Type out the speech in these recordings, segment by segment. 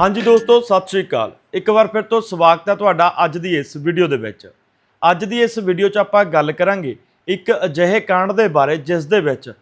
ਹਾਂਜੀ ਦੋਸਤੋ, ਸਤਿ ਸ਼੍ਰੀ ਅਕਾਲ। ਇੱਕ ਵਾਰ ਫਿਰ ਤੋਂ ਸਵਾਗਤ ਹੈ ਤੁਹਾਡਾ ਅੱਜ ਦੀ ਇਸ ਵੀਡੀਓ ਦੇ ਵਿੱਚ। ਅੱਜ ਦੀ ਇਸ ਵੀਡੀਓ 'ਚ ਆਪਾਂ ਗੱਲ ਕਰਾਂਗੇ ਇੱਕ ਅਜਿਹੇ ਕਾਂਡ ਦੇ ਬਾਰੇ ਜਿਸ ਦੇ ਵਿੱਚ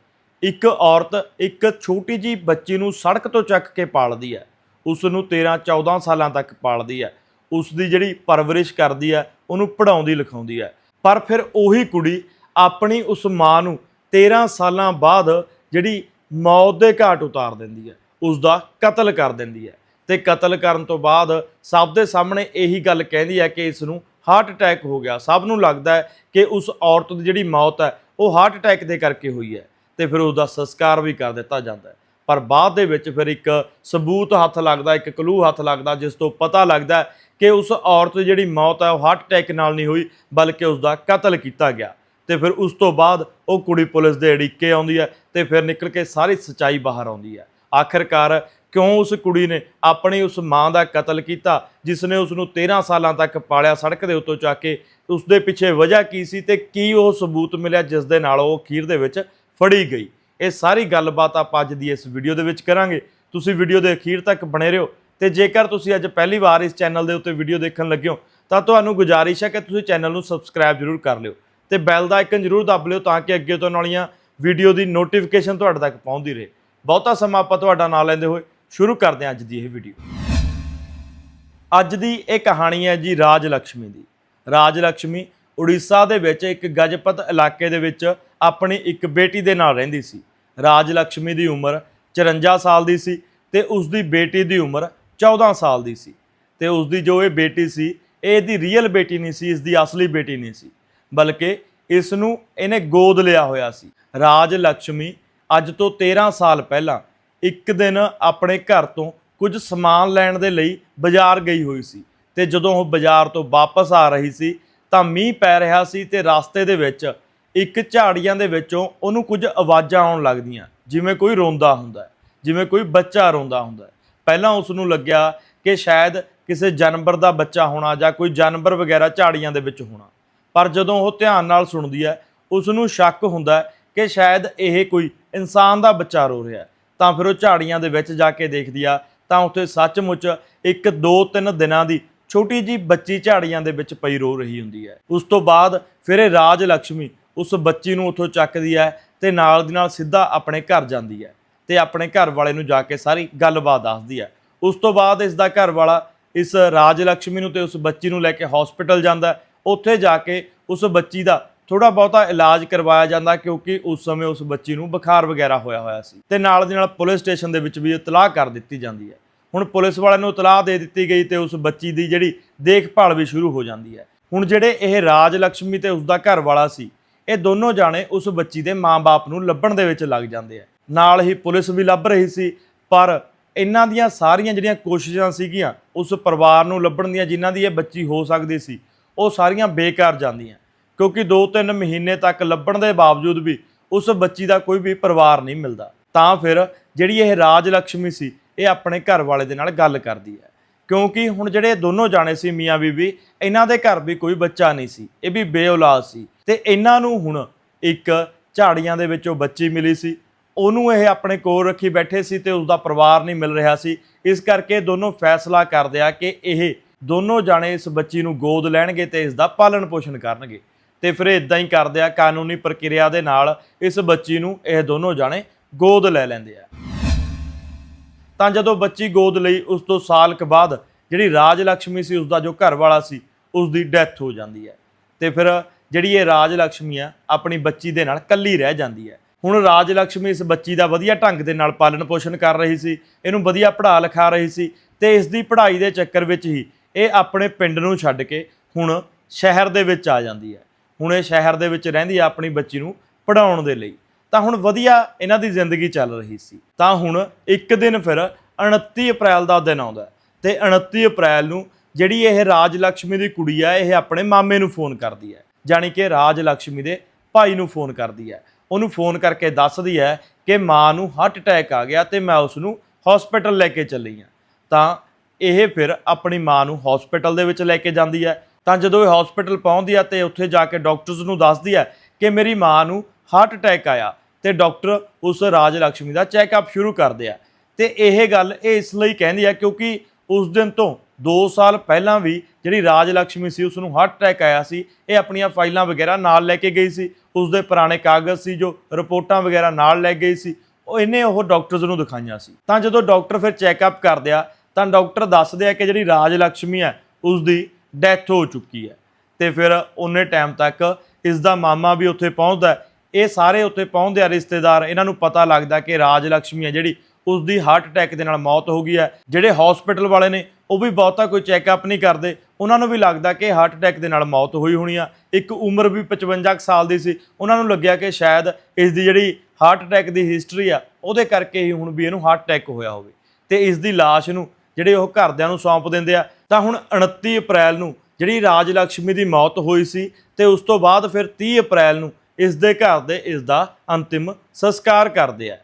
ਇੱਕ ਔਰਤ ਇੱਕ ਛੋਟੀ ਜੀ ਬੱਚੀ ਨੂੰ ਸੜਕ ਤੋਂ ਚੱਕ ਕੇ ਪਾਲਦੀ ਹੈ। ਉਸ ਨੂੰ 13 14 ਸਾਲਾਂ ਤੱਕ ਪਾਲਦੀ ਹੈ। ਉਸ ਦੀ ਜਿਹੜੀ ਪਰਵਰਿਸ਼ ਕਰਦੀ ਹੈ, ਉਹਨੂੰ ਪੜ੍ਹਾਉਂਦੀ ਲਿਖਾਉਂਦੀ ਹੈ। ਪਰ ਫਿਰ ਉਹੀ ਕੁੜੀ ਆਪਣੀ ਉਸ ਮਾਂ ਨੂੰ 13 ਸਾਲਾਂ ਬਾਅਦ ਜਿਹੜੀ ਮੌਤ ਦੇ ਘਾਟ ਉਤਾਰ ਦਿੰਦੀ ਹੈ। ਉਸ ਦਾ ਕਤਲ ਕਰ ਦਿੰਦੀ ਹੈ। ਤੇ ਕਤਲ ਕਰਨ ਤੋਂ ਬਾਅਦ ਸਭ ਦੇ ਸਾਹਮਣੇ ਇਹੀ ਗੱਲ ਕਹਿੰਦੀ ਹੈ ਕਿ ਇਸ ਨੂੰ ਹਾਰਟ ਅਟੈਕ ਹੋ ਗਿਆ। ਸਭ ਨੂੰ ਲੱਗਦਾ ਹੈ ਕਿ ਉਸ ਔਰਤ ਦੀ ਜਿਹੜੀ ਮੌਤ ਹੈ, ਉਹ ਹਾਰਟ ਅਟੈਕ ਦੇ ਕਰਕੇ ਹੋਈ ਹੈ ਤੇ ਫਿਰ ਉਸ ਦਾ ਸੰਸਕਾਰ ਵੀ ਕਰ ਦਿੱਤਾ ਜਾਂਦਾ ਹੈ। ਪਰ ਬਾਅਦ ਦੇ ਵਿੱਚ ਫਿਰ ਇੱਕ ਸਬੂਤ ਹੱਥ ਲੱਗਦਾ, ਇੱਕ ਕਲੂ ਹੱਥ ਲੱਗਦਾ, ਜਿਸ ਤੋਂ ਪਤਾ ਲੱਗਦਾ ਕਿ ਉਸ ਔਰਤ ਦੀ ਜਿਹੜੀ ਮੌਤ ਹੈ, ਉਹ ਹਾਰਟ ਅਟੈਕ ਨਾਲ ਨਹੀਂ ਹੋਈ, ਬਲਕਿ ਉਸ ਦਾ ਕਤਲ ਕੀਤਾ ਗਿਆ। ਤੇ ਫਿਰ ਉਸ ਤੋਂ ਬਾਅਦ ਉਹ ਕੁੜੀ ਪੁਲਿਸ ਦੇ ਅੜਿੱਕੇ ਆਉਂਦੀ ਹੈ ਤੇ ਫਿਰ ਨਿਕਲ ਕੇ ਸਾਰੀ ਸਚਾਈ ਬਾਹਰ ਆਉਂਦੀ ਹੈ। ਆਖਿਰਕਾਰ ਕਿਉਂ ਉਸ ਕੁੜੀ ਨੇ ਆਪਣੀ ਉਸ ਮਾਂ ਦਾ ਕਤਲ ਕੀਤਾ ਜਿਸ ਨੇ ਉਸ ਨੂੰ 13 ਸਾਲਾਂ ਤੱਕ ਪਾਲਿਆ ਸੜਕ ਦੇ ਉੱਤੋਂ ਚੱਕ ਕੇ ਉਸ ਦੇ ਪਿੱਛੇ ਵਜ੍ਹਾ ਕੀ ਸੀ ਤੇ ਕੀ ਉਹ ਸਬੂਤ ਮਿਲਿਆ ਜਿਸ ਦੇ ਨਾਲ ਉਹ ਅਖੀਰ ਦੇ ਵਿੱਚ ਫੜੀ ਗਈ? ਇਹ ਸਾਰੀ ਗੱਲਬਾਤ ਆਪਾਂ ਅੱਜ ਦੀ ਇਸ ਵੀਡੀਓ ਦੇ ਵਿੱਚ ਕਰਾਂਗੇ। ਤੁਸੀਂ ਵੀਡੀਓ ਦੇ ਅਖੀਰ ਤੱਕ ਬਣੇ ਰਹੋ ਤੇ ਜੇਕਰ ਤੁਸੀਂ ਅੱਜ ਪਹਿਲੀ ਵਾਰ ਇਸ ਚੈਨਲ ਦੇ ਉੱਤੇ ਵੀਡੀਓ ਦੇਖਣ ਲੱਗੇ ਹੋ, ਤਾਂ ਤੁਹਾਨੂੰ ਗੁਜ਼ਾਰਿਸ਼ ਹੈ ਕਿ ਤੁਸੀਂ ਚੈਨਲ ਨੂੰ ਸਬਸਕ੍ਰਾਈਬ ਜ਼ਰੂਰ ਕਰ ਲਿਓ ਤੇ ਬੈਲ ਦਾ ਆਈਕਨ ਜ਼ਰੂਰ ਦਬ ਲਿਓ ਤਾਂ ਕਿ ਅੱਗੇ ਤੋਂ ਨਾਲੀਆਂ ਵੀਡੀਓ ਦੀ ਨੋਟੀਫਿਕੇਸ਼ਨ ਤੁਹਾਡੇ ਤੱਕ ਪਹੁੰਚਦੀ ਰਹੇ। ਬਹੁਤਾ ਸਮਾਂ ਆਪਾਂ ਤੁਹਾਡਾ ਨਾਂ ਲੈਂਦੇ ਹੋਏ ਸ਼ੁਰੂ ਕਰਦੇ ਹਾਂ ਅੱਜ ਦੀ ਇਹ ਵੀਡੀਓ ਅੱਜ ਦੀ ਇਹ ਕਹਾਣੀ ਹੈ ਜੀ ਰਾਜ ਲక్ష్ਮੀ ਦੀ। ਰਾਜ ਲక్ష్ਮੀ ਉੜੀਸਾ ਦੇ ਵਿੱਚ ਇੱਕ ਗਜਪਤ ਇਲਾਕੇ ਦੇ ਵਿੱਚ ਆਪਣੀ ਇੱਕ ਬੇਟੀ ਦੇ ਨਾਲ ਰਹਿੰਦੀ ਸੀ। ਰਾਜ ਲక్ష్ਮੀ ਦੀ ਉਮਰ 54 ਸਾਲ ਦੀ ਸੀ ਤੇ ਉਸ ਦੀ ਬੇਟੀ ਦੀ ਉਮਰ 14 ਸਾਲ ਦੀ ਸੀ। ਤੇ ਉਸ ਦੀ ਜੋ ਇਹ ਬੇਟੀ ਸੀ, ਇਹ ਇਹਦੀ ਰੀਅਲ ਬੇਟੀ ਨਹੀਂ ਸੀ ਇਸ ਦੀ ਅਸਲੀ ਬੇਟੀ ਨਹੀਂ ਸੀ। ਬਲਕਿ ਇਸ ਨੂੰ ਇਹਨੇ ਗੋਦ ਲਿਆ ਹੋਇਆ ਸੀ। ਰਾਜ ਲక్ష్ਮੀ ਅੱਜ ਤੋਂ 13 ਸਾਲ ਪਹਿਲਾਂ ਇੱਕ ਦਿਨ ਆਪਣੇ ਘਰ ਤੋਂ ਕੁਝ ਸਮਾਨ ਲੈਣ ਦੇ ਲਈ ਬਾਜ਼ਾਰ ਗਈ ਹੋਈ ਸੀ ਤੇ ਜਦੋਂ ਉਹ ਬਾਜ਼ਾਰ ਤੋਂ ਵਾਪਸ ਆ ਰਹੀ ਸੀ ਤਾਂ ਮੀਂਹ ਪੈ ਰਿਹਾ ਸੀ ਤੇ ਰਸਤੇ ਦੇ ਵਿੱਚ ਇੱਕ ਝਾੜੀਆਂ ਦੇ ਵਿੱਚੋਂ ਉਹਨੂੰ ਕੁਝ ਆਵਾਜ਼ਾਂ ਆਉਣ ਲੱਗਦੀਆਂ, ਜਿਵੇਂ ਕੋਈ ਰੋਂਦਾ ਹੁੰਦਾ ਜਿਵੇਂ ਕੋਈ ਬੱਚਾ ਰੋਂਦਾ ਹੁੰਦਾ ਪਹਿਲਾਂ ਉਸ ਨੂੰ ਲੱਗਿਆ ਕਿ ਸ਼ਾਇਦ ਕਿਸੇ ਜਾਨਵਰ ਦਾ ਬੱਚਾ ਹੋਣਾ ਜਾਂ ਕੋਈ ਜਾਨਵਰ ਵਗੈਰਾ ਝਾੜੀਆਂ ਦੇ ਵਿੱਚ ਹੋਣਾ। ਪਰ ਜਦੋਂ ਉਹ ਧਿਆਨ ਨਾਲ ਸੁਣਦੀ ਹੈ ਉਸ ਨੂੰ ਸ਼ੱਕ ਹੁੰਦਾ ਕਿ ਸ਼ਾਇਦ ਇਹ ਕੋਈ ਇਨਸਾਨ ਦਾ ਬੱਚਾ ਰੋ ਰਿਹਾ ਹੈ। ਤਾਂ ਫਿਰ ਉਹ ਝਾੜੀਆਂ ਦੇ ਵਿੱਚ ਜਾ ਕੇ ਦੇਖਦੀ ਆ, ਤਾਂ ਉੱਥੇ ਸੱਚਮੁੱਚ ਇੱਕ ਦੋ ਤਿੰਨ ਦਿਨਾਂ ਦੀ ਛੋਟੀ ਜੀ ਬੱਚੀ ਝਾੜੀਆਂ ਦੇ ਵਿੱਚ ਪਈ ਰੋ ਰਹੀ ਹੁੰਦੀ ਹੈ। ਉਸ ਤੋਂ ਬਾਅਦ ਫਿਰ ਇਹ ਰਾਜ ਲక్ష్ਮੀ ਉਸ ਬੱਚੀ ਨੂੰ ਉੱਥੋਂ ਚੱਕਦੀ ਹੈ ਤੇ ਨਾਲ ਦੀ ਨਾਲ ਸਿੱਧਾ ਆਪਣੇ ਘਰ ਜਾਂਦੀ ਹੈ ਤੇ ਆਪਣੇ ਘਰ ਵਾਲੇ ਨੂੰ ਜਾ ਕੇ ਸਾਰੀ ਗੱਲਬਾਤ ਦੱਸਦੀ ਹੈ। ਉਸ ਤੋਂ ਬਾਅਦ ਇਸ ਦਾ ਘਰ ਵਾਲਾ ਇਸ ਰਾਜ ਲక్ష్ਮੀ ਨੂੰ ਤੇ ਉਸ ਬੱਚੀ ਨੂੰ ਲੈ ਕੇ ਹਸਪੀਟਲ ਜਾਂਦਾ ਉੱਥੇ ਜਾ ਕੇ ਉਸ ਬੱਚੀ ਦਾ ਥੋੜਾ ਬਹੁਤਾ ਇਲਾਜ ਕਰਵਾਇਆ ਜਾਂਦਾ ਕਿਉਂਕਿ ਉਸ ਸਮੇਂ ਉਸ ਬੱਚੀ ਨੂੰ ਬੁਖਾਰ ਵਗੈਰਾ ਹੋਇਆ ਹੋਇਆ ਸੀ। ਤੇ ਨਾਲ ਦੀ ਨਾਲ ਪੁਲਿਸ ਸਟੇਸ਼ਨ ਦੇ ਵਿੱਚ ਵੀ ਇਤਲਾਹ ਕਰ ਦਿੱਤੀ ਜਾਂਦੀ ਹੈ। ਹੁਣ ਪੁਲਿਸ ਵਾਲਿਆਂ ਨੂੰ ਇਤਲਾਹ ਦੇ ਦਿੱਤੀ ਗਈ ਤੇ ਉਸ ਬੱਚੀ ਦੀ ਜਿਹੜੀ ਦੇਖਭਾਲ ਵੀ ਸ਼ੁਰੂ ਹੋ ਜਾਂਦੀ ਹੈ। ਹੁਣ ਜਿਹੜੇ ਇਹ ਰਾਜ ਲక్ష్ਮੀ ਤੇ ਉਸ ਦਾ ਘਰ ਵਾਲਾ ਸੀ, ਇਹ ਦੋਨੋਂ ਜਾਣੇ ਉਸ ਬੱਚੀ ਦੇ ਮਾਂ-ਬਾਪ ਨੂੰ ਲੱਭਣ ਦੇ ਵਿੱਚ ਲੱਗ ਜਾਂਦੇ ਆ ਨਾਲ ਹੀ ਪੁਲਿਸ ਵੀ ਲੱਭ ਰਹੀ ਸੀ, ਪਰ ਇਹਨਾਂ ਦੀਆਂ ਸਾਰੀਆਂ ਜਿਹੜੀਆਂ ਕੋਸ਼ਿਸ਼ਾਂ ਸੀਗੀਆਂ, ਉਸ ਪਰਿਵਾਰ ਨੂੰ ਲੱਭਣ ਦੀਆਂ ਜਿਨ੍ਹਾਂ ਦੀ ਇਹ ਬੱਚੀ ਹੋ ਸਕਦੀ ਸੀ, ਉਹ ਸਾਰੀਆਂ ਬੇਕਾਰ ਜਾਂਦੀਆਂ। ਕਿਉਂਕਿ 2-3 ਮਹੀਨੇ ਤੱਕ ਲੱਭਣ ਦੇ ਬਾਵਜੂਦ ਵੀ ਉਸ ਬੱਚੀ ਦਾ ਕੋਈ ਵੀ ਪਰਿਵਾਰ ਨਹੀਂ ਮਿਲਦਾ। ਤਾਂ ਫਿਰ ਜਿਹੜੀ ਇਹ ਰਾਜ ਲక్ష్ਮੀ ਸੀ, ਇਹ ਆਪਣੇ ਘਰ ਵਾਲੇ ਦੇ ਨਾਲ ਗੱਲ ਕਰਦੀ ਹੈ। ਕਿਉਂਕਿ ਹੁਣ ਜਿਹੜੇ ਦੋਨੋਂ ਜਾਣੇ ਸੀ ਮੀਆਂ ਬੀਬੀ ਇਹਨਾਂ ਦੇ ਘਰ ਵੀ ਕੋਈ ਬੱਚਾ ਨਹੀਂ ਸੀ। ਇਹ ਵੀ ਬੇਔਲਾਦ ਸੀ। ਤੇ ਇਹਨਾਂ ਨੂੰ ਹੁਣ ਇੱਕ ਝਾੜੀਆਂ ਦੇ ਵਿੱਚੋਂ ਬੱਚੀ ਮਿਲੀ ਸੀ। ਉਹਨੂੰ ਇਹ ਆਪਣੇ ਕੋਲ ਰੱਖੀ ਬੈਠੇ ਸੀ ਤੇ ਉਸ ਦਾ ਪਰਿਵਾਰ ਨਹੀਂ ਮਿਲ ਰਿਹਾ ਸੀ। ਇਸ ਕਰਕੇ ਦੋਨੋਂ ਫੈਸਲਾ ਕਰਦੇ ਆ ਕਿ ਇਹ ਦੋਨੋਂ ਜਾਣੇ ਇਸ ਬੱਚੀ ਨੂੰ ਗੋਦ ਲੈਣਗੇ ਤੇ ਇਸ ਦਾ ਪਾਲਣ ਪੋਸ਼ਣ ਕਰਨਗੇ। ਤੇ ਫਿਰ ਇਦਾਂ ਹੀ ਕਰਦੇ ਆ, ਕਾਨੂੰਨੀ ਪ੍ਰਕਿਰਿਆ ਦੇ ਨਾਲ ਇਸ ਬੱਚੀ ਨੂੰ ਇਹ ਦੋਨੋਂ ਜਾਣੇ ਗੋਦ ਲੈ ਲੈਂਦੇ ਆ। ਤਾਂ ਜਦੋਂ ਬੱਚੀ ਗੋਦ ਲਈ ਉਸ ਤੋਂ ਸਾਲ ਕੁ ਬਾਅਦ ਜਿਹੜੀ ਰਾਜ ਲక్ష్ਮੀ ਸੀ ਉਸ ਦਾ ਜੋ ਘਰ ਵਾਲਾ ਸੀ ਉਸ ਦੀ ਡੈਥ ਹੋ ਜਾਂਦੀ ਹੈ। ਤੇ ਫਿਰ ਜਿਹੜੀ ਇਹ ਰਾਜ ਲక్ష్ਮੀ ਆ, ਆਪਣੀ ਬੱਚੀ ਦੇ ਨਾਲ ਕੱਲੀ ਰਹਿ ਜਾਂਦੀ ਹੈ। ਹੁਣ ਰਾਜ ਲక్ష్ਮੀ ਇਸ ਬੱਚੀ ਦਾ ਵਧੀਆ ਢੰਗ ਦੇ ਨਾਲ ਪਾਲਣ ਪੋਸ਼ਣ ਕਰ ਰਹੀ ਸੀ, ਇਹਨੂੰ ਵਧੀਆ ਪੜ੍ਹਾ ਲਿਖਾ ਰਹੀ ਸੀ ਤੇ ਇਸ ਦੀ ਪੜ੍ਹਾਈ ਦੇ ਚੱਕਰ ਵਿੱਚ ਹੀ ਇਹ ਆਪਣੇ ਪਿੰਡ ਨੂੰ ਛੱਡ ਕੇ ਹੁਣ ਸ਼ਹਿਰ ਦੇ ਵਿੱਚ ਆ ਜਾਂਦੀ ਹੈ। ਹੁਣ ਇਹ ਸ਼ਹਿਰ ਦੇ ਵਿੱਚ ਰਹਿੰਦੀ ਆ ਆਪਣੀ ਬੱਚੀ ਨੂੰ ਪੜਾਉਣ ਦੇ ਲਈ। ਤਾਂ ਹੁਣ ਵਧੀਆ ਇਹਨਾਂ ਦੀ ਜ਼ਿੰਦਗੀ ਚੱਲ ਰਹੀ ਸੀ। ਤਾਂ ਹੁਣ ਇੱਕ ਦਿਨ ਫਿਰ 29 ਅਪ੍ਰੈਲ ਦਾ ਦਿਨ ਆਉਂਦਾ ਤੇ 29 ਅਪ੍ਰੈਲ ਨੂੰ ਜਿਹੜੀ ਇਹ ਰਾਜ ਲక్ష్ਮੀ ਦੀ ਕੁੜੀ ਆ, ਇਹ ਆਪਣੇ ਮਾਮੇ ਨੂੰ ਫੋਨ ਕਰਦੀ ਹੈ। ਜਾਨੀ ਕਿ ਰਾਜ ਲక్ష్ਮੀ ਦੇ ਭਾਈ ਨੂੰ ਫੋਨ ਕਰਦੀ ਹੈ। ਉਹਨੂੰ ਫੋਨ ਕਰਕੇ ਦੱਸਦੀ ਹੈ ਕਿ ਮਾਂ ਨੂੰ ਹਾਰਟ ਅਟੈਕ ਆ ਗਿਆ ਤੇ ਮੈਂ ਉਸ ਨੂੰ ਹਸਪੀਟਲ ਲੈ ਕੇ ਚੱਲੀ ਆ ਤਾਂ ਇਹ ਫਿਰ ਆਪਣੀ ਮਾਂ ਨੂੰ ਹਸਪੀਟਲ ਦੇ ਵਿੱਚ ਲੈ ਕੇ ਜਾਂਦੀ ਹੈ। ਤਾਂ ਜਦੋਂ ਇਹ ਹਸਪੀਟਲ ਪਹੁੰਚਦੀ ਆ ਤੇ ਉੱਥੇ ਜਾ ਕੇ ਡਾਕਟਰਸ ਨੂੰ ਦੱਸਦੀ ਆ ਕਿ ਮੇਰੀ ਮਾਂ ਨੂੰ ਹਾਰਟ ਅਟੈਕ ਆਇਆ ਤੇ ਡਾਕਟਰ ਉਸ ਰਾਜ ਲక్ష్ਮੀ ਦਾ ਚੈੱਕਅਪ ਸ਼ੁਰੂ ਕਰਦੇ ਆ। ਤੇ ਇਹ ਗੱਲ ਇਹ ਇਸ ਲਈ ਕਹਿੰਦੀ ਆ ਕਿਉਂਕਿ ਉਸ ਦਿਨ ਤੋਂ 2 ਸਾਲ ਪਹਿਲਾਂ ਵੀ ਜਿਹੜੀ ਰਾਜ ਲక్ష్ਮੀ ਸੀ ਉਸ ਨੂੰ ਹਾਰਟ ਅਟੈਕ ਆਇਆ ਸੀ, ਇਹ ਆਪਣੀਆਂ ਫਾਈਲਾਂ ਵਗੈਰਾ ਨਾਲ ਲੈ ਕੇ ਗਈ ਸੀ ਉਸ ਦੇ ਪੁਰਾਣੇ ਕਾਗਜ਼ ਸੀ ਜੋ ਰਿਪੋਰਟਾਂ ਵਗੈਰਾ ਨਾਲ ਲੈ ਗਈ ਸੀ, ਉਹ ਇਹਨੇ ਉਹ ਡਾਕਟਰਸ ਨੂੰ ਦਿਖਾਈਆਂ ਸੀ। ਤਾਂ ਜਦੋਂ ਡਾਕਟਰ ਫਿਰ ਚੈੱਕਅਪ ਕਰਦੇ ਆ, ਤਾਂ ਡਾਕਟਰ ਦੱਸਦੇ ਆ ਕਿ ਜਿਹੜੀ ਰਾਜ ਲక్ష్ਮੀ ਹੈ ਉਸ ਦੀ ਡੈਥ ਹੋ ਚੁੱਕੀ ਹੈ। ਤੇ ਫਿਰ ਉਹਨੇ ਟਾਈਮ ਤੱਕ ਇਸ ਦਾ ਮਾਮਾ ਵੀ ਉੱਥੇ ਪਹੁੰਚਦਾ ਇਹ ਸਾਰੇ ਉੱਥੇ ਪਹੁੰਚਦੇ ਆ ਰਿਸ਼ਤੇਦਾਰ, ਇਹਨਾਂ ਨੂੰ ਪਤਾ ਲੱਗਦਾ ਕਿ ਰਾਜ ਲక్ష్ਮੀ ਹੈ ਜਿਹੜੀ ਉਸ ਦੀ ਹਾਰਟ ਅਟੈਕ ਦੇ ਨਾਲ ਮੌਤ ਹੋ ਗਈ ਹੈ। ਜਿਹੜੇ ਹਸਪੀਟਲ ਵਾਲੇ ਨੇ, ਉਹ ਵੀ ਬਹੁਤਾ ਕੋਈ ਚੈੱਕਅਪ ਨਹੀਂ ਕਰਦੇ। ਉਹਨਾਂ ਨੂੰ ਵੀ ਲੱਗਦਾ ਕਿ ਹਾਰਟ ਅਟੈਕ ਦੇ ਨਾਲ ਮੌਤ ਹੋਈ ਹੋਣੀ ਆ। ਇੱਕ ਉਮਰ ਵੀ 55 ਕੁ ਸਾਲ ਦੀ ਸੀ। ਉਹਨਾਂ ਨੂੰ ਲੱਗਿਆ ਕਿ ਸ਼ਾਇਦ ਇਸ ਦੀ ਜਿਹੜੀ ਹਾਰਟ ਅਟੈਕ ਦੀ ਹਿਸਟਰੀ ਆ, ਉਹਦੇ ਕਰਕੇ ਹੀ ਹੁਣ ਵੀ ਇਹਨੂੰ ਹਾਰਟ ਅਟੈਕ ਹੋਇਆ ਹੋਵੇ। ਤੇ ਇਸ ਦੀ ਲਾਸ਼ ਨੂੰ ਜਿਹੜੇ ਉਹ ਘਰਦਿਆਂ ਨੂੰ ਸੌਂਪ ਦਿੰਦੇ ਆ, ਤਾਂ ਹੁਣ 29 ਅਪ੍ਰੈਲ ਨੂੰ ਜਿਹੜੀ ਰਾਜ ਲక్ష్ਮੀ ਦੀ ਮੌਤ ਹੋਈ ਸੀ ਤੇ ਉਸ ਤੋਂ ਬਾਅਦ ਫਿਰ 30 ਅਪ੍ਰੈਲ ਨੂੰ ਇਸ ਦੇ ਘਰ ਦੇ ਇਸ ਦਾ ਅੰਤਿਮ ਸੰਸਕਾਰ ਕਰਦੇ ਆ।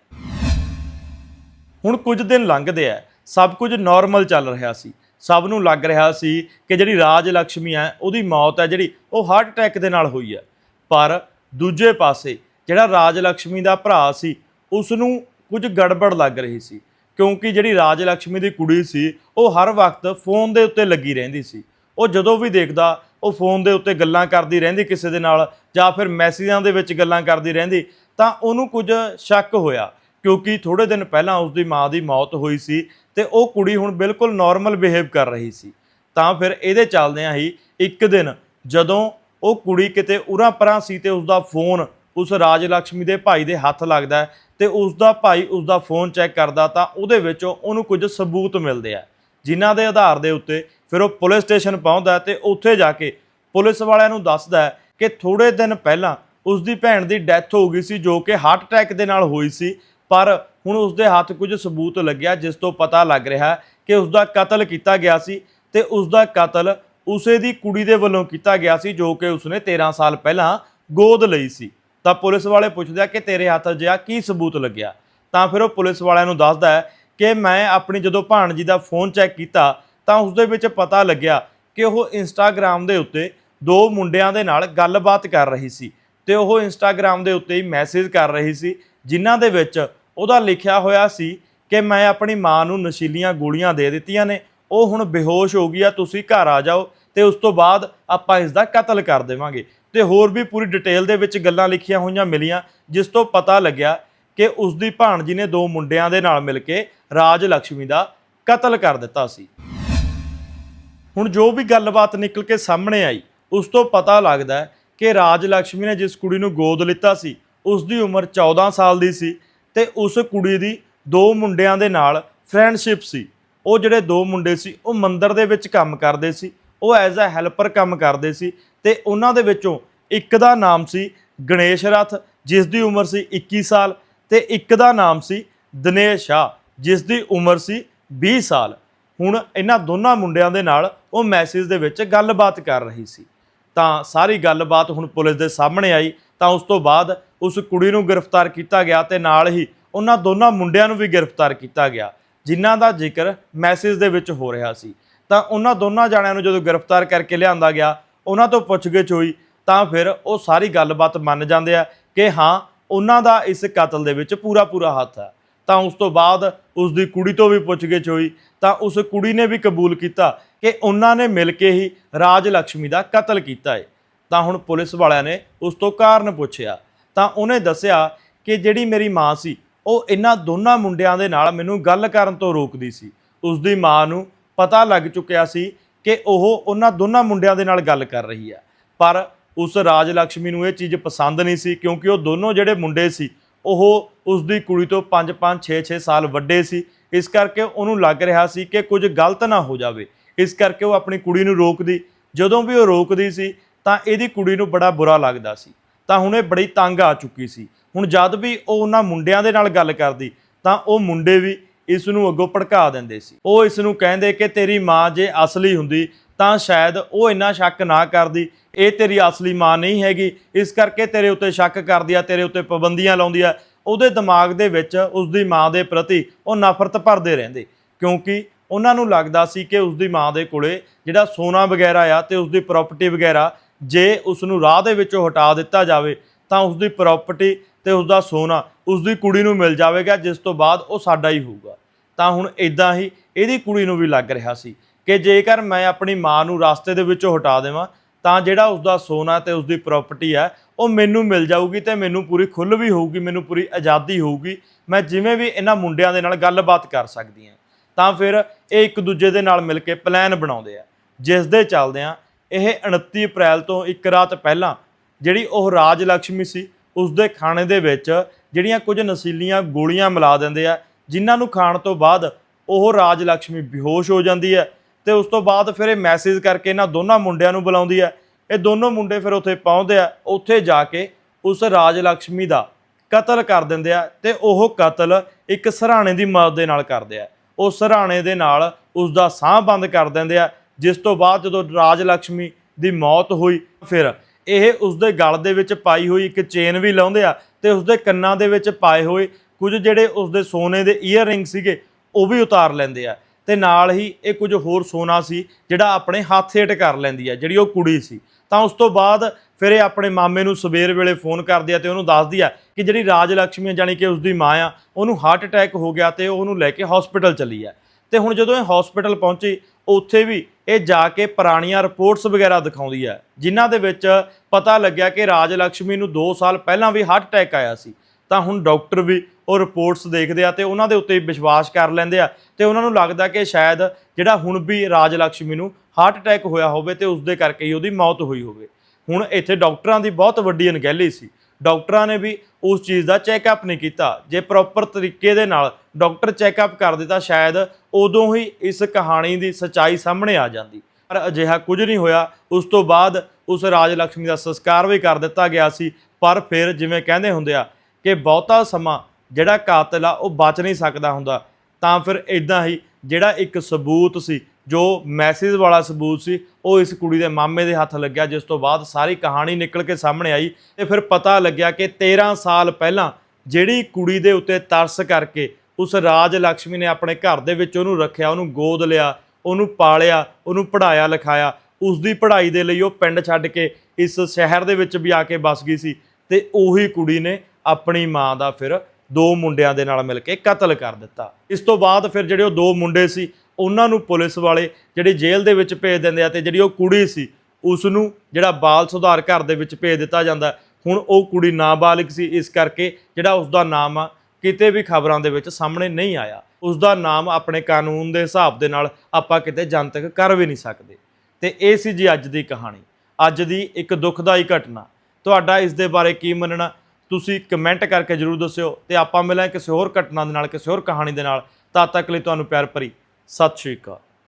ਹੁਣ ਕੁਝ ਦਿਨ ਲੰਘਦੇ ਆ, ਸਭ ਕੁਝ ਨਾਰਮਲ ਚੱਲ ਰਿਹਾ ਸੀ। ਸਭ ਨੂੰ ਲੱਗ ਰਿਹਾ ਸੀ ਕਿ ਜਿਹੜੀ ਰਾਜ ਲక్ష్ਮੀ ਹੈ, ਉਹਦੀ ਮੌਤ ਹੈ ਜਿਹੜੀ, ਉਹ ਹਾਰਟ ਅਟੈਕ ਦੇ ਨਾਲ ਹੋਈ ਹੈ। ਪਰ ਦੂਜੇ ਪਾਸੇ ਜਿਹੜਾ ਰਾਜ ਲక్ష్ਮੀ ਦਾ ਭਰਾ ਸੀ ਉਸ ਨੂੰ ਕੁਝ ਗੜਬੜ ਲੱਗ ਰਹੀ ਸੀ। ਕਿਉਂਕਿ ਜਿਹੜੀ ਰਾਜ ਲక్ష్ਮੀ ਦੀ ਕੁੜੀ ਸੀ, ਉਹ ਹਰ ਵਕਤ ਫੋਨ ਦੇ ਉੱਤੇ ਲੱਗੀ ਰਹਿੰਦੀ ਸੀ। ਉਹ ਜਦੋਂ ਵੀ ਦੇਖਦਾ, ਉਹ ਫੋਨ ਦੇ ਉੱਤੇ ਗੱਲਾਂ ਕਰਦੀ ਰਹਿੰਦੀ ਕਿਸੇ ਦੇ ਨਾਲ ਜਾਂ ਫਿਰ ਮੈਸੇਜਾਂ ਦੇ ਵਿੱਚ ਗੱਲਾਂ ਕਰਦੀ ਰਹਿੰਦੀ, ਤਾਂ ਉਹਨੂੰ ਕੁਝ ਸ਼ੱਕ ਹੋਇਆ। ਕਿਉਂਕਿ ਥੋੜੇ ਦਿਨ ਪਹਿਲਾਂ ਉਸ ਦੀ ਮਾਂ ਦੀ ਮੌਤ ਹੋਈ ਸੀ ਤੇ ਉਹ ਕੁੜੀ ਹੁਣ ਬਿਲਕੁਲ ਨਾਰਮਲ ਬਿਹੇਵ ਕਰ ਰਹੀ ਸੀ। ਤਾਂ ਫਿਰ ਇਹਦੇ ਚੱਲਦਿਆਂ ਹੀ ਇੱਕ ਦਿਨ ਜਦੋਂ ਉਹ ਕੁੜੀ ਕਿਤੇ ਉਰਾਂ ਪਰਾਂ ਸੀ ਤੇ ਉਸ ਦਾ ਫੋਨ ਉਸ ਰਾਜ ਲక్ష్ਮੀ ਦੇ ਭਾਈ ਦੇ ਹੱਥ ਲੱਗਦਾ ਹੈ ਤੇ ਉਸ ਦਾ ਭਾਈ ਉਸ ਦਾ ਫੋਨ ਚੈੱਕ ਕਰਦਾ ਤਾਂ ਉਹਦੇ ਵਿੱਚੋਂ ਉਹਨੂੰ ਕੁਝ ਸਬੂਤ ਮਿਲਦੇ ਆ। ਜਿਨ੍ਹਾਂ ਦੇ ਆਧਾਰ ਦੇ ਉੱਤੇ ਫਿਰ ਉਹ ਪੁਲਿਸ ਸਟੇਸ਼ਨ ਪਹੁੰਚਦਾ ਹੈ ਤੇ ਉੱਥੇ ਜਾ ਕੇ ਪੁਲਿਸ ਵਾਲਿਆਂ ਨੂੰ ਦੱਸਦਾ ਕਿ ਥੋੜੇ ਦਿਨ ਪਹਿਲਾਂ ਉਸ ਦੀ ਭੈਣ ਦੀ ਡੈਥ ਹੋ ਗਈ ਸੀ, ਜੋ ਕਿ ਹਾਰਟ ਅਟੈਕ ਦੇ ਨਾਲ ਹੋਈ ਸੀ। ਪਰ ਹੁਣ ਉਸ ਦੇ ਹੱਥ ਕੁਝ ਸਬੂਤ ਲੱਗਿਆ, ਜਿਸ ਤੋਂ ਪਤਾ ਲੱਗ ਰਿਹਾ ਕਿ ਉਸ ਦਾ ਕਤਲ ਕੀਤਾ ਗਿਆ ਸੀ ਤੇ ਉਸ ਦਾ ਕਤਲ ਉਸੇ ਦੀ ਕੁੜੀ ਦੇ ਵੱਲੋਂ ਕੀਤਾ ਗਿਆ ਸੀ, ਜੋ ਕਿ ਉਸਨੇ 13 ਸਾਲ ਪਹਿਲਾਂ ਗੋਦ ਲਈ ਸੀ। ਤਾਂ ਪੁਲਿਸ ਵਾਲੇ ਪੁੱਛਦੇ ਆ ਕਿ ਤੇਰੇ ਹੱਥ ਜਿਹਾ ਕੀ ਸਬੂਤ ਲੱਗਿਆ? ਤਾਂ ਫਿਰ ਉਹ ਪੁਲਿਸ ਵਾਲਿਆਂ ਨੂੰ ਦੱਸਦਾ ਹੈ ਕਿ ਮੈਂ ਆਪਣੀ ਜਦੋਂ ਭਾਣਜੀ ਦਾ ਫੋਨ ਚੈੱਕ ਕੀਤਾ ਤਾਂ ਉਸ ਦੇ ਵਿੱਚ ਪਤਾ ਲੱਗਿਆ ਕਿ ਉਹ ਇੰਸਟਾਗ੍ਰam ਦੇ ਉੱਤੇ ਦੋ ਮੁੰਡਿਆਂ ਦੇ ਨਾਲ ਗੱਲਬਾਤ ਕਰ ਰਹੀ ਸੀ ਤੇ ਉਹ ਇੰਸਟਾਗ੍ਰam ਦੇ ਉੱਤੇ ਹੀ ਮੈਸੇਜ ਕਰ ਰਹੀ ਸੀ, ਜਿਨ੍ਹਾਂ ਦੇ ਵਿੱਚ ਉਹਦਾ ਲਿਖਿਆ ਹੋਇਆ ਸੀ ਕਿ ਮੈਂ ਆਪਣੀ ਮਾਂ ਨੂੰ ਨਸ਼ੀਲੀਆਂ ਗੋਲੀਆਂ ਦੇ ਦਿੱਤੀਆਂ ਨੇ, ਉਹ ਹੁਣ ਬੇਹੋਸ਼ ਹੋ ਗਈ ਆ, ਤੁਸੀਂ ਘਰ ਆ ਜਾਓ ਤੇ ਉਸ ਤੋਂ ਬਾਅਦ ਆਪਾਂ ਇਸ ਦਾ ਕਤਲ ਕਰ ਦੇਵਾਂਗੇ। ਤੇ ਹੋਰ ਵੀ ਪੂਰੀ ਡਿਟੇਲ ਦੇ ਵਿੱਚ ਗੱਲਾਂ ਲਿਖੀਆਂ ਹੋਈਆਂ ਮਿਲੀਆਂ, ਜਿਸ ਤੋਂ ਪਤਾ ਲੱਗਿਆ ਕਿ ਉਸ ਦੀ ਭਾਣਜੀ ਨੇ ਦੋ ਮੁੰਡਿਆਂ ਦੇ ਨਾਲ ਮਿਲ ਕੇ ਰਾਜ ਲక్ష్ਮੀ ਦਾ ਕਤਲ ਕਰ ਦਿੱਤਾ ਸੀ। ਹੁਣ ਜੋ ਵੀ ਗੱਲਬਾਤ ਨਿਕਲ ਕੇ ਸਾਹਮਣੇ ਆਈ, ਉਸ ਤੋਂ ਪਤਾ ਲੱਗਦਾ ਕਿ ਰਾਜ ਲక్ష్ਮੀ ਨੇ ਜਿਸ ਕੁੜੀ ਨੂੰ ਗੋਦ ਲਿੱਤਾ ਸੀ ਉਸ ਦੀ ਉਮਰ 14 ਸਾਲ ਦੀ ਸੀ ਤੇ ਉਸ ਕੁੜੀ ਦੀ ਦੋ ਮੁੰਡਿਆਂ ਦੇ ਨਾਲ ਫਰੈਂਡਸ਼ਿਪ ਸੀ। ਉਹ ਜਿਹੜੇ ਦੋ ਮੁੰਡੇ ਸੀ, ਉਹ ਮੰਦਰ ਦੇ ਵਿੱਚ ਕੰਮ ਕਰਦੇ ਸੀ, ਉਹ ਐਜ਼ ਅ ਹੈਲਪਰ ਕੰਮ ਕਰਦੇ ਸੀ ਤੇ ਉਹਨਾਂ ਦੇ ਵਿੱਚੋਂ ਇੱਕ ਦਾ ਨਾਮ ਸੀ ਗਣੇਸ਼ ਰਥ, ਜਿਸ ਦੀ ਉਮਰ ਸੀ 21 ਸਾਲ ਤੇ ਇੱਕ ਦਾ ਨਾਮ ਸੀ ਦਿਨੇਸ਼ ਸ਼ਾਹ, ਜਿਸ ਦੀ ਉਮਰ ਸੀ 20 ਸਾਲ। ਹੁਣ ਇਹਨਾਂ ਦੋਨਾਂ ਮੁੰਡਿਆਂ ਦੇ ਨਾਲ ਉਹ ਮੈਸੇਜ ਦੇ ਵਿੱਚ ਗੱਲਬਾਤ ਕਰ ਰਹੀ ਸੀ। ਤਾਂ ਸਾਰੀ ਗੱਲਬਾਤ ਹੁਣ ਪੁਲਿਸ ਦੇ ਸਾਹਮਣੇ ਆਈ, ਤਾਂ ਉਸ ਤੋਂ ਬਾਅਦ ਉਸ ਕੁੜੀ ਨੂੰ ਗ੍ਰਿਫਤਾਰ ਕੀਤਾ ਗਿਆ ਤੇ ਨਾਲ ਹੀ ਉਹਨਾਂ ਦੋਨਾਂ ਮੁੰਡਿਆਂ ਨੂੰ ਵੀ ਗ੍ਰਿਫਤਾਰ ਕੀਤਾ ਗਿਆ, ਜਿਨ੍ਹਾਂ ਦਾ ਜ਼ਿਕਰ ਮੈਸੇਜ ਦੇ ਵਿੱਚ ਹੋ ਰਿਹਾ ਸੀ। ਤਾਂ ਉਹਨਾਂ ਦੋਨਾਂ ਜਾਣਿਆਂ ਨੂੰ ਜਦੋਂ ਗ੍ਰਿਫਤਾਰ ਕਰਕੇ ਲਿਆਂਦਾ ਗਿਆ ਉਹਨਾਂ ਤੋਂ ਪੁੱਛਗਿੱਛ ਹੋਈ ਤਾਂ ਫਿਰ ਉਹ ਸਾਰੀ ਗੱਲਬਾਤ ਮੰਨ ਜਾਂਦੇ ਆ ਕਿ ਹਾਂ, ਉਹਨਾਂ ਦਾ ਇਸ ਕਤਲ ਦੇ ਵਿੱਚ ਪੂਰਾ ਪੂਰਾ ਹੱਥ ਹੈ। ਤਾਂ ਉਸ ਤੋਂ ਬਾਅਦ ਉਸ ਦੀ ਕੁੜੀ ਤੋਂ ਵੀ ਪੁੱਛਗਿੱਛ ਹੋਈ। ਤਾਂ ਉਸ ਕੁੜੀ ਨੇ ਵੀ ਕਬੂਲ ਕੀਤਾ ਕਿ ਉਹਨਾਂ ਨੇ ਮਿਲ ਕੇ ਹੀ ਰਾਜ ਲక్ష్ਮੀ ਦਾ ਕਤਲ ਕੀਤਾ ਹੈ ਤਾਂ ਹੁਣ ਪੁਲਿਸ ਵਾਲਿਆਂ ਨੇ ਉਸ ਤੋਂ ਕਾਰਨ ਪੁੱਛਿਆ। ਤਾਂ ਉਹਨੇ ਦੱਸਿਆ ਕਿ ਜਿਹੜੀ ਮੇਰੀ ਮਾਂ ਸੀ, ਉਹ ਇਹਨਾਂ ਦੋਨਾਂ ਮੁੰਡਿਆਂ ਦੇ ਨਾਲ ਮੈਨੂੰ ਗੱਲ ਕਰਨ ਤੋਂ ਰੋਕਦੀ ਸੀ। ਉਸ ਦੀ ਮਾਂ ਨੂੰ ਪਤਾ ਲੱਗ ਚੁੱਕਿਆ ਸੀ ਕਿ ਉਹ ਉਹਨਾਂ ਦੋਨਾਂ ਮੁੰਡਿਆਂ ਦੇ ਨਾਲ ਗੱਲ ਕਰ ਰਹੀ ਹੈ ਪਰ ਉਸ ਰਾਜ ਲక్ష్ਮੀ ਨੂੰ ਇਹ ਚੀਜ਼ ਪਸੰਦ ਨਹੀਂ ਸੀ ਕਿਉਂਕਿ ਉਹ ਦੋਨੋਂ ਜਿਹੜੇ ਮੁੰਡੇ ਸੀ, ਉਹ ਉਸ ਦੀ ਕੁੜੀ ਤੋਂ 5-5 6-6 ਸਾਲ ਵੱਡੇ ਸੀ। ਇਸ ਕਰਕੇ ਉਹਨੂੰ ਲੱਗ ਰਿਹਾ ਸੀ ਕਿ ਕੁਝ ਗਲਤ ਨਾ ਹੋ ਜਾਵੇ। ਇਸ ਕਰਕੇ ਉਹ ਆਪਣੀ ਕੁੜੀ ਨੂੰ ਰੋਕਦੀ। ਜਦੋਂ ਵੀ ਉਹ ਰੋਕਦੀ ਸੀ, ਤਾਂ ਇਹਦੀ ਕੁੜੀ ਨੂੰ ਬੜਾ ਬੁਰਾ ਲੱਗਦਾ ਸੀ। ਤਾਂ ਹੁਣ ਇਹ ਬੜੀ ਤੰਗ ਆ ਚੁੱਕੀ ਸੀ। ਹੁਣ ਜਦ ਵੀ ਉਹ ਉਹਨਾਂ ਮੁੰਡਿਆਂ ਦੇ ਨਾਲ ਗੱਲ ਕਰਦੀ, ਤਾਂ ਉਹ ਮੁੰਡੇ ਵੀ ਇਸ ਨੂੰ ਅੱਗੋਂ ਭੜਕਾ ਦਿੰਦੇ ਸੀ। ਉਹ ਇਸ ਨੂੰ ਕਹਿੰਦੇ ਕਿ ਤੇਰੀ ਮਾਂ ਜੇ ਅਸਲੀ ਹੁੰਦੀ, ਤਾਂ ਸ਼ਾਇਦ ਉਹ ਇੰਨਾ ਸ਼ੱਕ ਨਾ ਕਰਦੀ। ਇਹ ਤੇਰੀ ਅਸਲੀ ਮਾਂ ਨਹੀਂ ਹੈਗੀ। ਇਸ ਕਰਕੇ ਤੇਰੇ ਉੱਤੇ ਸ਼ੱਕ ਕਰਦੀ ਆ, ਤੇਰੇ ਉੱਤੇ ਪਾਬੰਦੀਆਂ ਲਾਉਂਦੀ ਆ। ਉਹਦੇ ਦਿਮਾਗ ਦੇ ਵਿੱਚ ਉਸਦੀ ਮਾਂ ਦੇ ਪ੍ਰਤੀ ਉਹ ਨਫ਼ਰਤ ਭਰਦੇ ਰਹਿੰਦੇ। ਕਿਉਂਕਿ ਉਹਨਾਂ ਨੂੰ ਲੱਗਦਾ ਸੀ ਕਿ ਉਸਦੀ ਮਾਂ ਦੇ ਕੋਲੇ ਜਿਹੜਾ ਸੋਨਾ ਵਗੈਰਾ ਆ ਤੇ ਉਸਦੀ ਪ੍ਰਾਪਰਟੀ ਵਗੈਰਾ, ਜੇ ਉਸ ਨੂੰ ਰਾਹ ਦੇ ਵਿੱਚੋਂ ਹਟਾ ਦਿੱਤਾ ਜਾਵੇ, ਤਾਂ ਉਸਦੀ ਪ੍ਰਾਪਰਟੀ ਤੇ ਉਸ ਸੋਨਾ, ਉਸਦੀ ਕੁੜੀ ਨੂੰ ਮਿਲ ਜਾਵੇਗਾ, ਜਿਸ ਤੋਂ ਬਾਅਦ ਉਹ ਸਾਡਾ ਹੀ ਹੋਊਗਾ। ਤਾਂ ਹੁਣ ਇਦਾਂ ਹੀ ਇਹਦੀ ਕੁੜੀ ਨੂੰ ਵੀ ਲੱਗ ਰਿਹਾ ਸੀ ਕਿ ਜੇਕਰ ਮੈਂ ਆਪਣੀ ਮਾਂ ਨੂੰ ਰਸਤੇ ਦੇ ਵਿੱਚੋਂ ਹਟਾ ਦੇਵਾਂ, ਤਾਂ ਜਿਹੜਾ ਉਸਦਾ ਸੋਨਾ ਤੇ ਉਸਦੀ ਪ੍ਰਾਪਰਟੀ ਹੈ, ਉਹ ਮੈਨੂੰ ਮਿਲ ਜਾਊਗੀ ਤੇ ਮੈਨੂੰ ਪੂਰੀ ਖੁੱਲ੍ਹ ਵੀ ਹੋਊਗੀ, ਮੈਨੂੰ ਪੂਰੀ ਆਜ਼ਾਦੀ ਹੋਊਗੀ। ਮੈਂ ਜਿਵੇਂ ਵੀ ਇਹਨਾਂ ਮੁੰਡਿਆਂ ਦੇ ਨਾਲ ਗੱਲਬਾਤ ਕਰ ਸਕਦੀ ਹਾਂ। ਤਾਂ ਫਿਰ ਇਹ ਇੱਕ ਦੂਜੇ ਦੇ ਨਾਲ ਮਿਲ ਕੇ ਪਲਾਨ ਬਣਾਉਂਦੇ ਆ। ਜਿਸ ਦੇ ਚੱਲਦਿਆਂ ਇਹ 29 ਅਪ੍ਰੈਲ ਤੋਂ ਇੱਕ ਰਾਤ ਪਹਿਲਾਂ ਜਿਹੜੀ ਉਹ ਰਾਜ ਲక్ష్ਮੀ ਸੀ ਉਸ ਦੇ ਖਾਣੇ ਦੇ ਵਿੱਚ ਜਿਹੜੀਆਂ ਕੁਝ ਨਸ਼ੀਲੀਆਂ ਗੋਲੀਆਂ ਮਿਲਾ ਦਿੰਦੇ ਆ ਜਿਨ੍ਹਾਂ ਨੂੰ ਖਾਣ ਤੋਂ ਬਾਅਦ ਉਹ ਰਾਜ ਲక్ష్ਮੀ ਬੇਹੋਸ਼ ਹੋ ਜਾਂਦੀ ਹੈ ਤੇ ਉਸ ਤੋਂ ਬਾਅਦ ਫਿਰ ਇਹ ਮੈਸੇਜ ਕਰਕੇ ਇਹਨਾਂ ਦੋਨਾਂ ਮੁੰਡਿਆਂ ਨੂੰ ਬੁਲਾਉਂਦੀ ਹੈ। ਇਹ ਦੋਨੋਂ ਮੁੰਡੇ ਫਿਰ ਉੱਥੇ ਪਹੁੰਚਦੇ ਆ, ਉੱਥੇ ਜਾ ਕੇ ਉਸ ਰਾਜ ਲక్ష్ਮੀ ਦਾ ਕਤਲ ਕਰ ਦਿੰਦੇ ਆ ਤੇ ਉਹ ਕਤਲ ਇੱਕ ਸਰਾਣੇ ਦੀ ਮਦਦ ਦੇ ਨਾਲ ਕਰਦੇ ਆ। ਉਹ ਸਰਾਣੇ ਦੇ ਨਾਲ ਉਸ ਦਾ ਸਾਹ ਬੰਦ ਕਰ ਦਿੰਦੇ ਆ, ਜਿਸ ਤੋਂ ਬਾਅਦ ਜਦੋਂ ਰਾਜ ਲక్ష్ਮੀ ਦੀ ਮੌਤ ਹੋਈ, ਫਿਰ ਇਹ ਉਸ ਦੇ ਗਲ ਦੇ ਵਿੱਚ ਪਾਈ ਹੋਈ ਇੱਕ ਚੇਨ ਵੀ ਲਾਉਂਦੇ ਆ ਤੇ ਉਸ ਦੇ ਕੰਨਾਂ ਦੇ ਵਿੱਚ ਪਾਏ ਹੋਏ ਕੁਝ ਜਿਹੜੇ ਉਸਦੇ ਸੋਨੇ ਦੇ ਈਅਰ ਰਿੰਗ ਸੀਗੇ, ਉਹ ਵੀ ਉਤਾਰ ਲੈਂਦੇ ਆ। ਤੇ ਨਾਲ ਹੀ ਇਹ ਕੁਝ ਹੋਰ ਸੋਨਾ ਸੀ, ਜਿਹੜਾ ਆਪਣੇ ਹੱਥ ਹੇਠ ਕਰ ਲੈਂਦੀ ਆ, ਜਿਹੜੀ ਉਹ ਕੁੜੀ ਸੀ। ਤਾਂ ਉਸ ਤੋਂ ਬਾਅਦ ਫਿਰ ਇਹ ਆਪਣੇ ਮਾਮੇ ਨੂੰ ਸਵੇਰ ਵੇਲੇ ਫੋਨ ਕਰਦੀ ਆ ਤੇ ਉਹਨੂੰ ਦੱਸਦੀ ਆ ਕਿ ਜਿਹੜੀ ਰਾਜ ਲక్ష్ਮੀ ਜਾਨੀ ਕਿ ਉਸਦੀ ਮਾਂ ਆ, ਉਹਨੂੰ ਹਾਰਟ ਅਟੈਕ ਹੋ ਗਿਆ ਤੇ ਉਹਨੂੰ ਲੈ ਕੇ ਹਸਪੀਟਲ ਚਲੀ ਆ। ਤੇ ਹੁਣ ਜਦੋਂ ਇਹ ਹਸਪੀਟਲ ਪਹੁੰਚੀ, ਉੱਥੇ ਵੀ ਇਹ ਜਾ ਕੇ ਪੁਰਾਣੀਆਂ ਰਿਪੋਰਟਸ ਵਗੈਰਾ ਦਿਖਾਉਂਦੀ ਆ, ਜਿਨ੍ਹਾਂ ਦੇ ਵਿੱਚ ਪਤਾ ਲੱਗਿਆ ਕਿ ਰਾਜ ਲక్ష్ਮੀ ਨੂੰ 2 ਸਾਲ ਪਹਿਲਾਂ ਵੀ ਹਾਰਟ ਅਟੈਕ ਆਇਆ ਸੀ। ਤਾਂ ਹੁਣ ਡਾਕਟਰ ਵੀ ਉਹ ਰਿਪੋਰਟਸ ਦੇਖਦੇ ਆ ਤੇ ਉਹਨਾਂ ਦੇ ਉੱਤੇ ਵਿਸ਼ਵਾਸ ਕਰ ਲੈਂਦੇ ਆ ਤੇ ਉਹਨਾਂ ਨੂੰ ਲੱਗਦਾ ਕਿ ਸ਼ਾਇਦ ਜਿਹੜਾ ਹੁਣ ਵੀ ਰਾਜ ਲక్ష్ਮੀ ਨੂੰ ਹਾਰਟ ਅਟੈਕ ਹੋਇਆ ਹੋਵੇ ਤੇ ਉਸ ਦੇ ਕਰਕੇ ਹੀ ਉਹਦੀ ਮੌਤ ਹੋਈ ਹੋਵੇ। ਹੁਣ ਇੱਥੇ ਡਾਕਟਰਾਂ ਦੀ ਬਹੁਤ ਵੱਡੀ ਅਣਗਹਿਲੀ ਸੀ। ਡਾਕਟਰਾਂ ਨੇ ਵੀ ਉਸ ਚੀਜ਼ ਦਾ ਚੈੱਕਅਪ ਨਹੀਂ ਕੀਤਾ। ਜੇ ਪ੍ਰੋਪਰ ਤਰੀਕੇ ਦੇ ਨਾਲ ਡਾਕਟਰ ਚੈੱਕਅਪ ਕਰ ਦਿੱਤਾ, ਸ਼ਾਇਦ ਉਦੋਂ ਹੀ ਇਸ ਕਹਾਣੀ ਦੀ ਸਚਾਈ ਸਾਹਮਣੇ ਆ ਜਾਂਦੀ। ਪਰ ਅਜਿਹਾ ਕੁਝ ਨਹੀਂ ਹੋਇਆ। ਉਸ ਤੋਂ ਬਾਅਦ ਉਸ ਰਾਜ ਲక్ష్ਮੀ ਦਾ ਸੰਸਕਾਰ ਵੀ ਕਰ ਦਿੱਤਾ ਗਿਆ ਸੀ। ਪਰ ਫਿਰ ਜਿਵੇਂ ਕਹਿੰਦੇ ਹੁੰਦੇ ਆ ਕਿ ਬਹੁਤਾ ਸਮਾਂ ਜਿਹੜਾ ਕਾਤਲ ਆ, ਉਹ ਬਚ ਨਹੀਂ ਸਕਦਾ ਹੁੰਦਾ। ਤਾਂ ਫਿਰ ਇਦਾਂ ਹੀ ਜਿਹੜਾ ਇੱਕ ਸਬੂਤ ਸੀ, ਜੋ ਮੈਸੇਜ ਵਾਲਾ ਸਬੂਤ ਸੀ, ਉਹ ਇਸ ਕੁੜੀ ਦੇ ਮਾਮੇ ਦੇ ਹੱਥ ਲੱਗਿਆ, ਜਿਸ ਤੋਂ ਬਾਅਦ ਸਾਰੀ ਕਹਾਣੀ ਨਿਕਲ ਕੇ ਸਾਹਮਣੇ ਆਈ ਤੇ ਫਿਰ ਪਤਾ ਲੱਗਿਆ ਕਿ 13 ਸਾਲ ਪਹਿਲਾਂ ਜਿਹੜੀ ਕੁੜੀ ਦੇ ਉੱਤੇ ਤਰਸ ਕਰਕੇ ਉਸ ਰਾਜ ਲక్ష్ਮੀ ਨੇ ਆਪਣੇ ਘਰ ਦੇ ਵਿੱਚ ਉਹਨੂੰ ਰੱਖਿਆ, ਉਹਨੂੰ ਗੋਦ ਲਿਆ, ਉਹਨੂੰ ਪਾਲਿਆ, ਉਹਨੂੰ ਪੜਾਇਆ ਲਿਖਾਇਆ। ਉਸ ਦੀ ਪੜ੍ਹਾਈ ਦੇ ਲਈ ਉਹ ਪਿੰਡ ਛੱਡ ਕੇ ਇਸ ਸ਼ਹਿਰ ਦੇ ਵਿੱਚ ਵੀ ਆ ਕੇ ਬਸ ਗਈ ਸੀ ਤੇ ਉਹੀ ਕੁੜੀ ਨੇ ਆਪਣੀ ਮਾਂ ਦਾ ਫਿਰ ਦੋ ਮੁੰਡਿਆਂ ਦੇ ਨਾਲ ਮਿਲ ਕੇ ਕਤਲ ਕਰ ਦਿੱਤਾ। ਇਸ ਤੋਂ ਬਾਅਦ ਫਿਰ ਜਿਹੜੇ ਉਹ ਦੋ ਮੁੰਡੇ ਸੀ, ਉਹਨਾਂ ਨੂੰ ਪੁਲਿਸ ਵਾਲੇ ਜਿਹੜੀ ਜੇਲ੍ਹ ਦੇ ਵਿੱਚ ਭੇਜ ਦਿੰਦੇ ਆ ਤੇ ਜਿਹੜੀ ਉਹ ਕੁੜੀ ਸੀ ਉਸ ਨੂੰ ਜਿਹੜਾ ਬਾਲ ਸੁਧਾਰ ਘਰ ਦੇ ਵਿੱਚ ਭੇਜ ਦਿੱਤਾ ਜਾਂਦਾ। ਹੁਣ ਉਹ ਕੁੜੀ ਨਾਬਾਲਿਗ ਸੀ, ਇਸ ਕਰਕੇ ਜਿਹੜਾ ਉਸ ਦਾ ਨਾਮ ਆ, ਕਿਤੇ ਵੀ ਖਬਰਾਂ ਦੇ ਵਿੱਚ ਸਾਹਮਣੇ ਨਹੀਂ ਆਇਆ। ਉਸ ਦਾ ਨਾਮ ਆਪਣੇ ਕਾਨੂੰਨ ਦੇ ਹਿਸਾਬ ਦੇ ਨਾਲ ਆਪਾਂ ਕਿਤੇ ਜਨਤਕ ਕਰ ਵੀ ਨਹੀਂ ਸਕਦੇ। ਤੇ ਇਹ ਸੀ ਜੀ ਅੱਜ ਦੀ ਕਹਾਣੀ। ਅੱਜ ਦੀ ਇੱਕ ਦੁਖਦਾਈ ਘਟਨਾ। ਤੁਹਾਡਾ ਇਸ ਦੇ ਬਾਰੇ ਕੀ ਮੰਨਣਾ? ਤੁਸੀਂ ਕਮੈਂਟ ਕਰਕੇ ਜਰੂਰ ਦੱਸਿਓ ਤੇ ਆਪਾਂ ਮਿਲਾਂਗੇ ਕਿਸੇ ਹੋਰ ਘਟਨਾ ਦੇ ਨਾਲ, ਕਿਸੇ ਹੋਰ ਕਹਾਣੀ ਦੇ ਨਾਲ। ਤਦ ਤੱਕ ਲਈ ਤੁਹਾਨੂੰ ਪਿਆਰ ਭਰੀ, ਸਤਿ ਸ਼੍ਰੀ ਅਕਾਲ।